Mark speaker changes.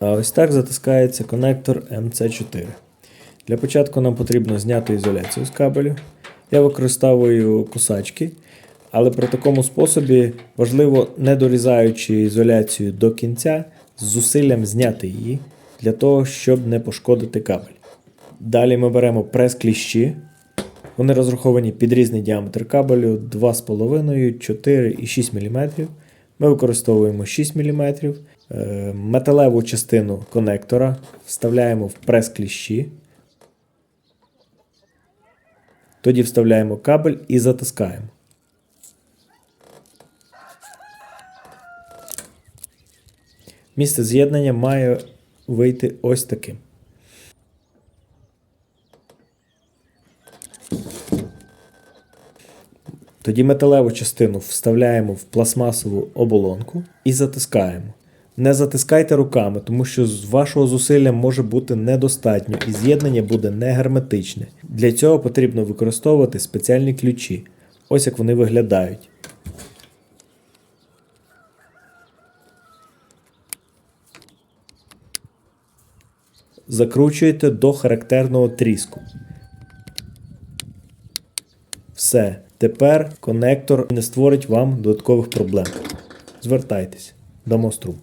Speaker 1: А ось так затискається конектор MC4. Для початку нам потрібно зняти ізоляцію з кабелю. Я використовую кусачки, але при такому способі важливо, не дорізаючи ізоляцію до кінця, з зусиллям зняти її для того, щоб не пошкодити кабель. Далі ми беремо прес-кліщі. Вони розраховані під різний діаметр кабелю 2,5, 4 і 6 мм. Ми використовуємо 6 мм. Е, Металеву частину конектора вставляємо в прес-кліщі. Тоді вставляємо кабель і затискаємо. Місце з'єднання має вийти ось таким. Тоді металеву частину вставляємо в пластмасову оболонку і затискаємо. Не затискайте руками, тому що з вашого зусилля може бути недостатньо і з'єднання буде не герметичне. Для цього потрібно використовувати спеціальні ключі. Ось як вони виглядають. Закручуєте до характерного тріску. Все. Тепер конектор не створить вам додаткових проблем. Звертайтесь, дамо струм.